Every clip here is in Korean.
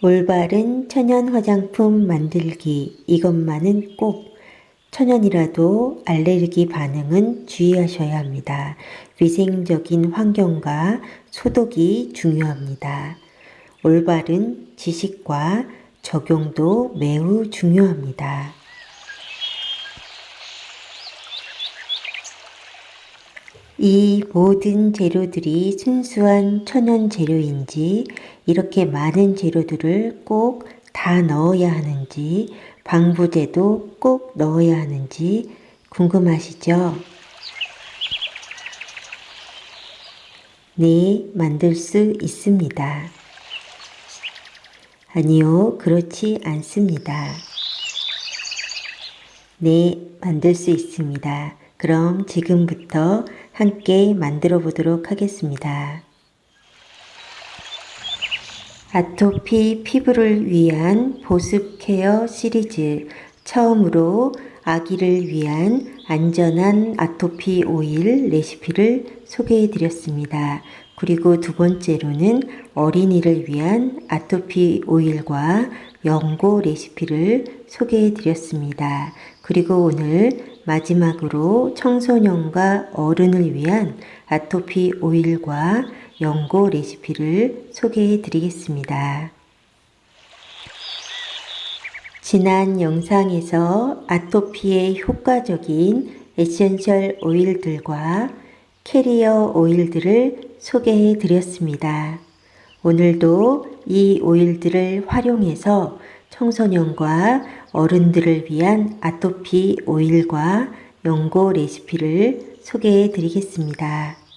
올바른 천연 화장품 만들기 이것만은 꼭 천연이라도 알레르기 반응은 주의하셔야 합니다. 위생적인 환경과 소독이 중요합니다. 올바른 지식과 적용도 매우 중요합니다. 이 모든 재료들이 순수한 천연 재료인지 이렇게 많은 재료들을 꼭 다 넣어야 하는지 방부제도 꼭 넣어야 하는지 궁금하시죠? 네, 만들 수 있습니다. 아니요, 그렇지 않습니다. 네, 만들 수 있습니다. 그럼 지금부터 함께 만들어 보도록 하겠습니다. 아토피 피부를 위한 보습 케어 시리즈 처음으로 아기를 위한 안전한 아토피 오일 레시피를 소개해 드렸습니다. 그리고 두 번째로는 어린이를 위한 아토피 오일과 연고 레시피를 소개해 드렸습니다. 그리고 오늘 마지막으로 청소년과 어른을 위한 아토피 오일과 연고 레시피를 소개해 드리겠습니다. 지난 영상에서 아토피에 효과적인 에센셜 오일들과 캐리어 오일들을 소개해 드렸습니다. 오늘도 이 오일들을 활용해서 청소년과 어른들을 위한 아토피 오일과 연고 레시피를 소개해 드리겠습니다.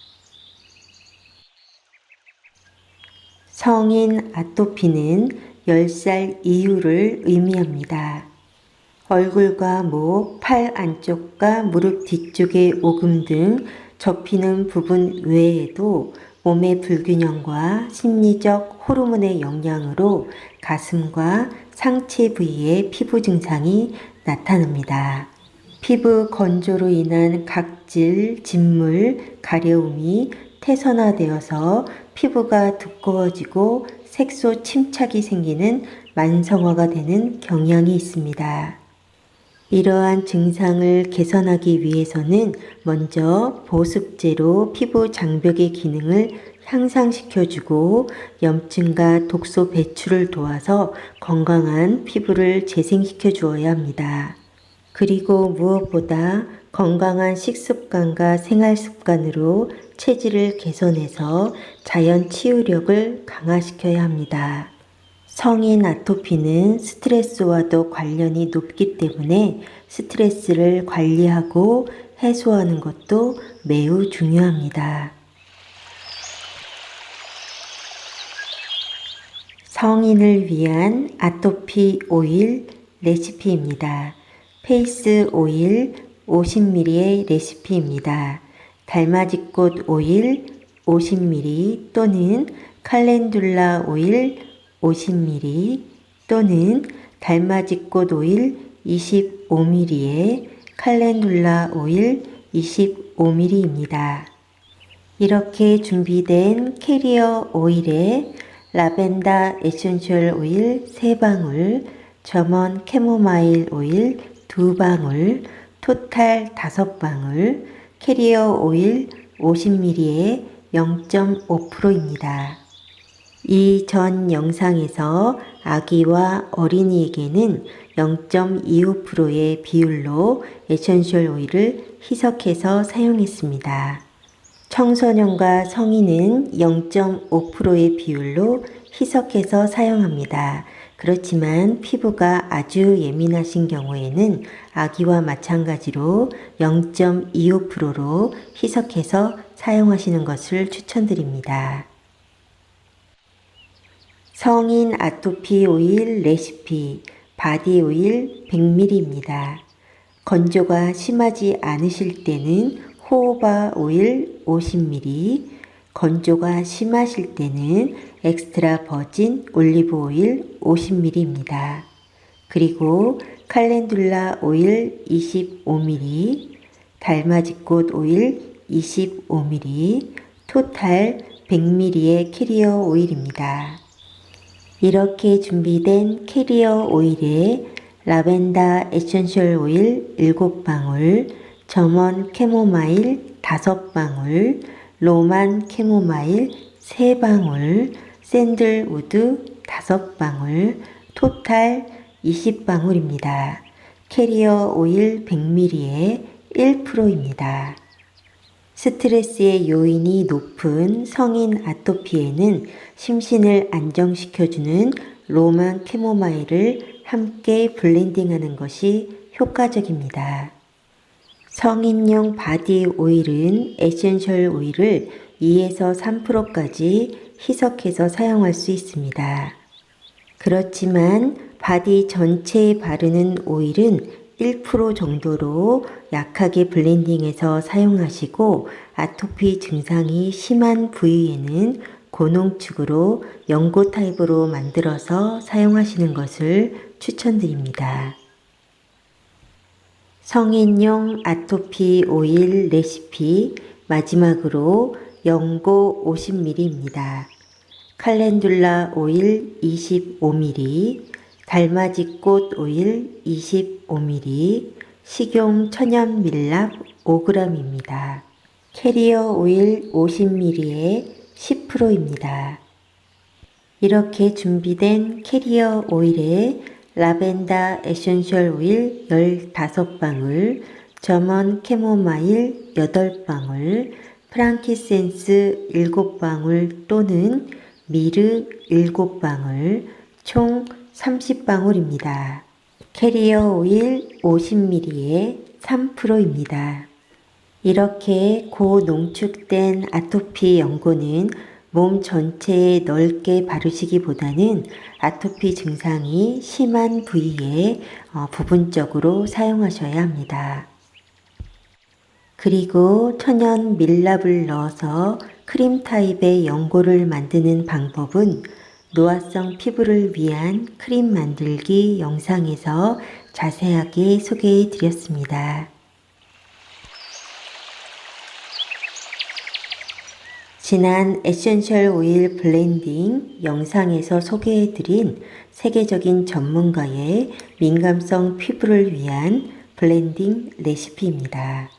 성인 아토피는 10살 이후를 의미합니다. 얼굴과 목, 팔 안쪽과 무릎 뒤쪽의 오금 등 접히는 부분 외에도 몸의 불균형과 심리적 호르몬의 영향으로 가슴과 상체 부위의 피부 증상이 나타납니다. 피부 건조로 인한 각질, 진물, 가려움이 태선화되어서 피부가 두꺼워지고 색소 침착이 생기는 만성화가 되는 경향이 있습니다. 이러한 증상을 개선하기 위해서는 먼저 보습제로 피부 장벽의 기능을 향상시켜주고 염증과 독소 배출을 도와서 건강한 피부를 재생시켜 주어야 합니다. 그리고 무엇보다 건강한 식습관과 생활 습관으로 체질을 개선해서 자연 치유력을 강화시켜야 합니다. 성인 아토피는 스트레스와도 관련이 높기 때문에 스트레스를 관리하고 해소하는 것도 매우 중요합니다. 성인을 위한 아토피 오일 레시피입니다. 페이스 오일 50ml의 레시피입니다. 달맞이꽃 오일 50ml 또는 칼렌둘라 오일 50ml 또는 달맞이꽃 오일 25ml에 칼렌둘라 오일 25ml입니다. 이렇게 준비된 캐리어 오일에 라벤더 에센셜 오일 3방울, 점원 캐모마일 오일 2방울, 토탈 5방울, 캐리어 오일 50ml에 0.5%입니다. 이 전 영상에서 아기와 어린이에게는 0.25%의 비율로 에센셜 오일을 희석해서 사용했습니다. 청소년과 성인은 0.5%의 비율로 희석해서 사용합니다. 그렇지만 피부가 아주 예민하신 경우에는 아기와 마찬가지로 0.25%로 희석해서 사용하시는 것을 추천드립니다. 성인 아토피 오일 레시피 바디 오일 100ml입니다. 건조가 심하지 않으실 때는 호호바 오일 50ml, 건조가 심하실 때는 엑스트라 버진 올리브 오일 50ml입니다. 그리고 칼렌둘라 오일 25ml, 달맞이꽃 오일 25ml, 토탈 100ml의 캐리어 오일입니다. 이렇게 준비된 캐리어 오일에 라벤더 에센셜 오일 7방울, 점원 캐모마일 5방울, 로만 캐모마일 3방울, 샌들우드 5방울, 토탈 20방울입니다. 캐리어 오일 100ml에 1%입니다. 스트레스의 요인이 높은 성인 아토피에는 심신을 안정시켜주는 로만 캐모마일을 함께 블렌딩하는 것이 효과적입니다. 성인용 바디 오일은 에센셜 오일을 2에서 3%까지 희석해서 사용할 수 있습니다. 그렇지만 바디 전체에 바르는 오일은 1% 정도로 약하게 블렌딩해서 사용하시고 아토피 증상이 심한 부위에는 고농축으로 연고 타입으로 만들어서 사용하시는 것을 추천드립니다. 성인용 아토피 오일 레시피 마지막으로 연고 50ml입니다. 칼렌둘라 오일 25ml, 달맞이꽃 오일 25ml, 식용 천연 밀랍 5g입니다. 캐리어 오일 50ml에 10%입니다. 이렇게 준비된 캐리어 오일에 라벤더 에센셜 오일 15방울, 점원 캐모마일 8방울, 프랑키센스 7방울 또는 미르 7방울, 총 30방울입니다. 캐리어 오일 50ml에 3%입니다. 이렇게 고농축된 아토피 연고는 몸 전체에 넓게 바르시기보다는 아토피 증상이 심한 부위에 어, 부분적으로 사용하셔야 합니다. 그리고 천연 밀랍을 넣어서 크림 타입의 연고를 만드는 방법은 노화성 피부를 위한 크림 만들기 영상에서 자세하게 소개해 드렸습니다. 지난 에센셜 오일 블렌딩 영상에서 소개해드린 세계적인 전문가의 민감성 피부를 위한 블렌딩 레시피입니다.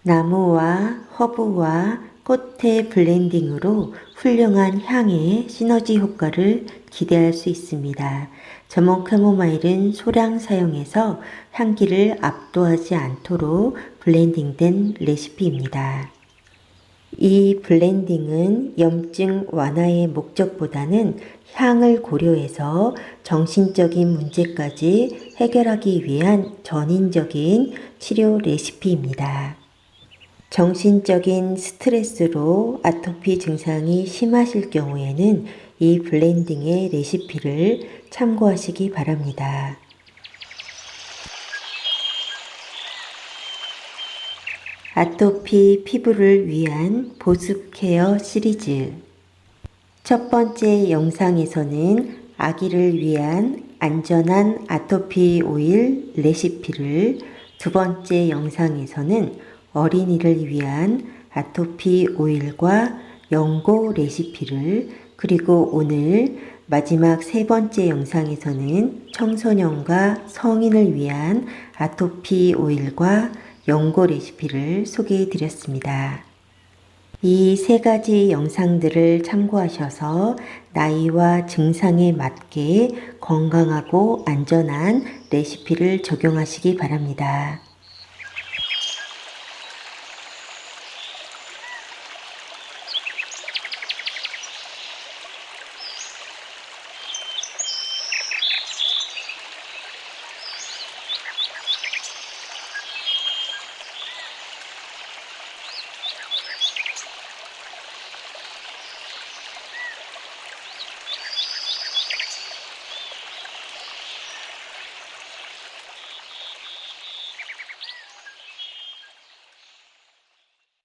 나무와 허브와 꽃의 블렌딩으로 훌륭한 향의 시너지 효과를 기대할 수 있습니다. 저몬 캐모마일은 소량 사용해서 향기를 압도하지 않도록 블렌딩된 레시피입니다. 이 블렌딩은 염증 완화의 목적보다는 향을 고려해서 정신적인 문제까지 해결하기 위한 전인적인 치료 레시피입니다. 정신적인 스트레스로 아토피 증상이 심하실 경우에는 이 블렌딩의 레시피를 참고하시기 바랍니다. 아토피 피부를 위한 보습 케어 시리즈. 첫 번째 영상에서는 아기를 위한 안전한 아토피 오일 레시피를 두 번째 영상에서는 어린이를 위한 아토피 오일과 연고 레시피를 그리고 오늘 마지막 세 번째 영상에서는 청소년과 성인을 위한 아토피 오일과 연고 레시피를 소개해 드렸습니다. 이 세 가지 영상들을 참고하셔서 나이와 증상에 맞게 건강하고 안전한 레시피를 적용하시기 바랍니다.